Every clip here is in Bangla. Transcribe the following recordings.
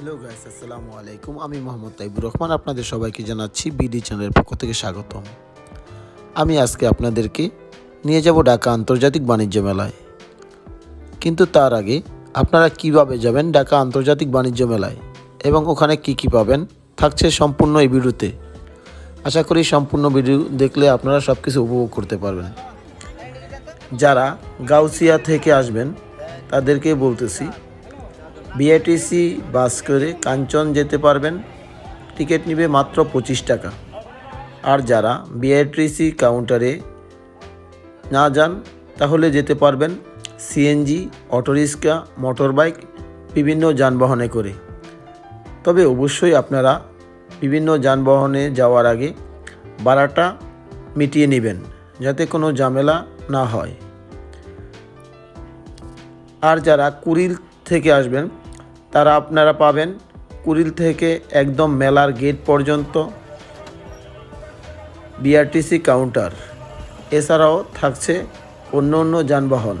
হ্যালো গাইস আসসালামু আলাইকুম আমি মোহাম্মদ তাইবুর রহমান, আপনাদের সবাইকে জানাচ্ছি বিডি চ্যানেলের পক্ষ থেকে স্বাগতম। আমি আজকে আপনাদেরকে নিয়ে যাব ঢাকা আন্তর্জাতিক বাণিজ্য মেলায়। কিন্তু তার আগে আপনারা কীভাবে যাবেন ঢাকা আন্তর্জাতিক বাণিজ্য মেলায় এবং ওখানে কি কি পাবেন থাকছে সম্পূর্ণ এই ভিডিওতে। আশা করি সম্পূর্ণ ভিডিও দেখলে আপনারা সব কিছু উপভোগ করতে পারবেন। যারা গাউসিয়া থেকে আসবেন, তাদেরকে বলতেছি বিআইটিসি বাস করে কাঞ্চন যেতে পারবেন। টিকিট নেবে মাত্র পঁচিশ টাকা। আর যারা বিআইটিসি কাউন্টারে না যান, তাহলে যেতে পারবেন সিএনজি অটোরিক্সা মোটর বাইক বিভিন্ন যানবাহনে করে। তবে অবশ্যই আপনারা বিভিন্ন যানবাহনে যাওয়ার আগে ভাড়াটা মিটিয়ে নেবেন, যাতে কোনো ঝামেলা না হয়। আর যারা কুড়িল থেকে আসবেন তারা আপনারা পাবেন কুড়িল থেকে একদম মেলার গেট পর্যন্ত বিআরটিসি কাউন্টার। এছাড়াও থাকছে অন্য অন্য যানবাহন।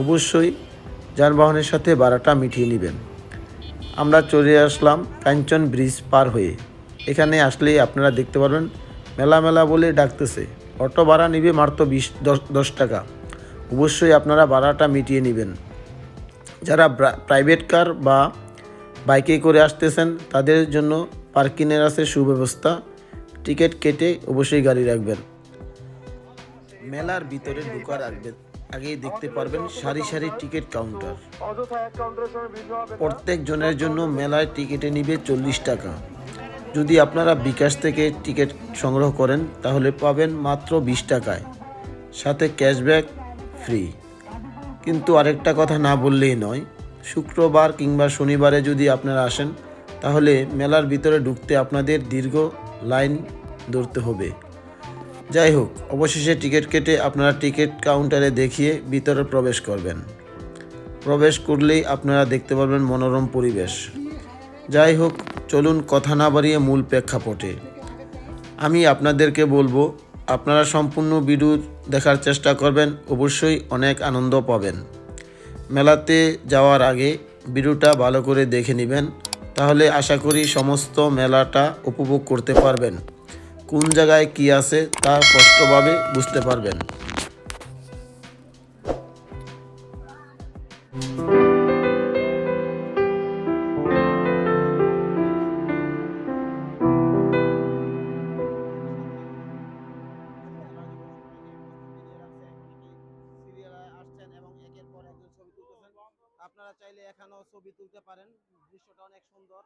অবশ্যই যানবাহনের সাথে ভাড়াটা মিটিয়ে নেবেন। আমরা চলে আসলাম কাঞ্চন ব্রিজ পার হয়ে। এখানে আসলে আপনারা দেখতে পারবেন মেলা মেলা বলে ডাকতেছে। অটো ভাড়া নিবে মাত্র বিশ, দশ দশ টাকা। অবশ্যই আপনারা ভাড়াটা মিটিয়ে নেবেন। যারা প্রাইভেট কার বা বাইকে করে আসতেছেন, তাদের জন্য পার্কিংয়ের আছে সুব্যবস্থা। টিকিট কেটে অবশ্যই গাড়ি রাখবেন। মেলার ভিতরে ঢোকার আগে, আগেই দেখতে পারবেন সারি সারি টিকিট কাউন্টার প্রত্যেক জনের জন্য মেলায় টিকিটে নিবে চল্লিশ টাকা। যদি আপনারা বিকাশ থেকে টিকিট সংগ্রহ করেন, তাহলে পাবেন মাত্র বিশ টাকায়। সাথে ক্যাশব্যাক ফ্রি কিন্তু আরেকটা কথা না বললেই নয়। শুক্রবার কিংবা শনিবারে যদি আপনারা আসেন, তাহলে মেলার ভিতরে ঢুকতে আপনাদের দীর্ঘ লাইন ধরতে হবে। যাই হোক, অবশেষে টিকিট কেটে আপনারা টিকিট কাউন্টারে দেখিয়ে ভিতরে প্রবেশ করবেন। প্রবেশ করলেই আপনারা দেখতে পারবেন মনোরম পরিবেশ। যাই হোক, চলুন কথা না বাড়িয়ে মূল প্রেক্ষাপটে। আমি আপনাদেরকে বলব আপনারা সম্পূর্ণ ভিডিও দেখার চেষ্টা করবেন, অবশ্যই অনেক আনন্দ পাবেন। মেলাতে যাওয়ার আগে ভিডিওটা ভালো করে দেখে নেবেন, তাহলে আশা করি সমস্ত মেলাটা উপভোগ করতে পারবেন। কোন জায়গায় কি আছে তা স্পষ্টভাবে বুঝতে পারবেন। দৃশ্যটা অনেক সুন্দর।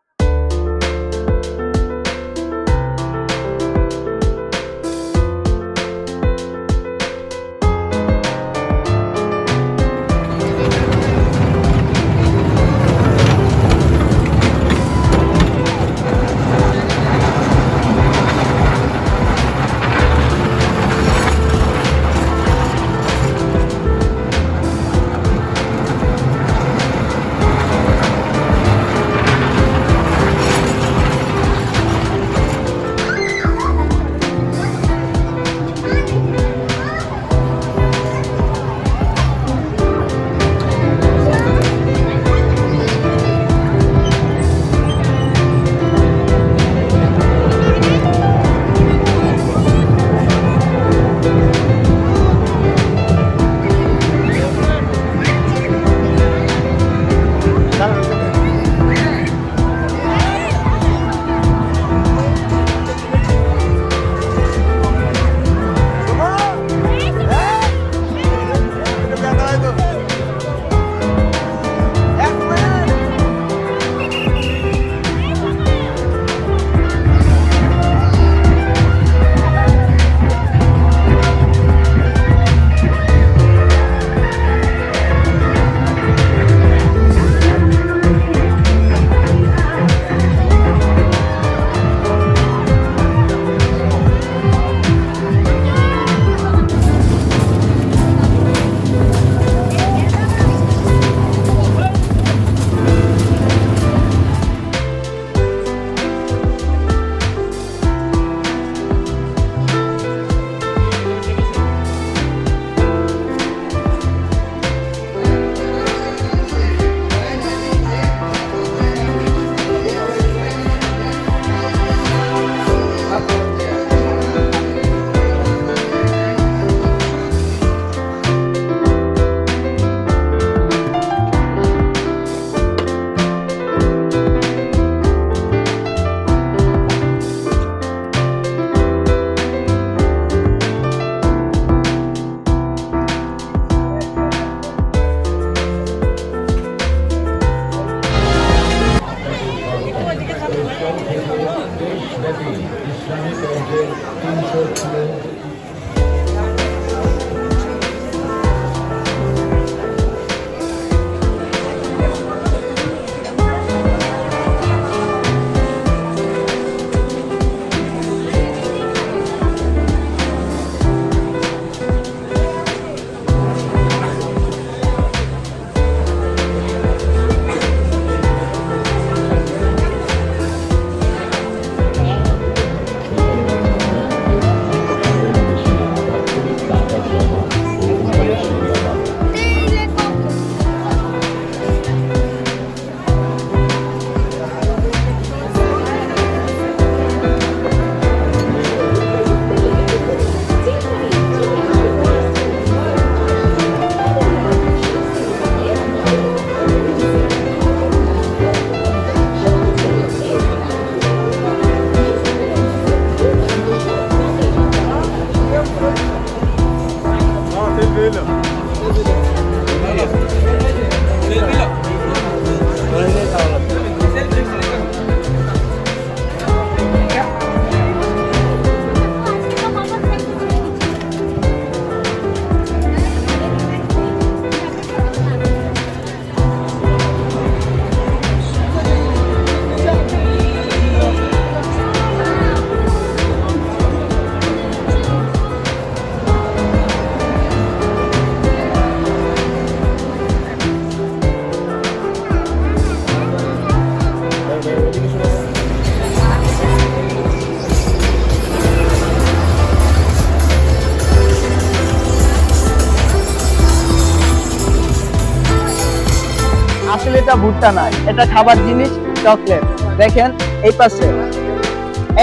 আসলে এটা ভুট্টা নয় এটা খাবার জিনিস, চকলেট। দেখেন, এই পাশে।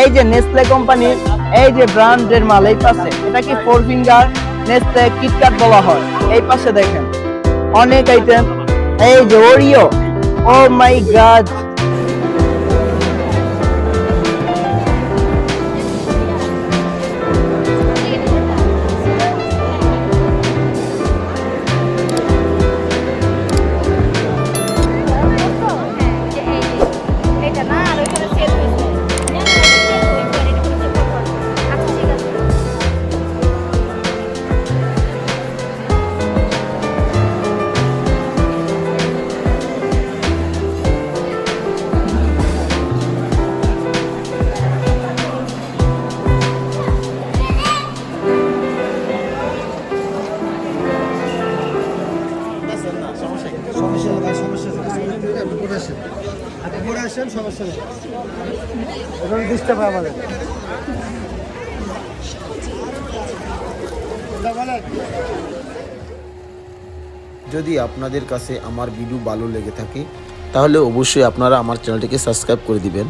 এই যে নেসলে কোম্পানির, এই যে ব্র্যান্ডের মাল, এই পাশে। এটা কি ফোর ফিঙ্গার নেসলে কিটক্যাট বলা হয়? এই পাশে দেখেন, অনেক আইটেম এই যে ওরিও ও মাই গড এখন ডিস্টার্ব হয় আমাদের। যদি আপনাদের কাছে আমার ভিডিও ভালো লেগে থাকে, তাহলে অবশ্যই আপনারা আমার চ্যানেলটিকে সাবস্ক্রাইব করে দিবেন।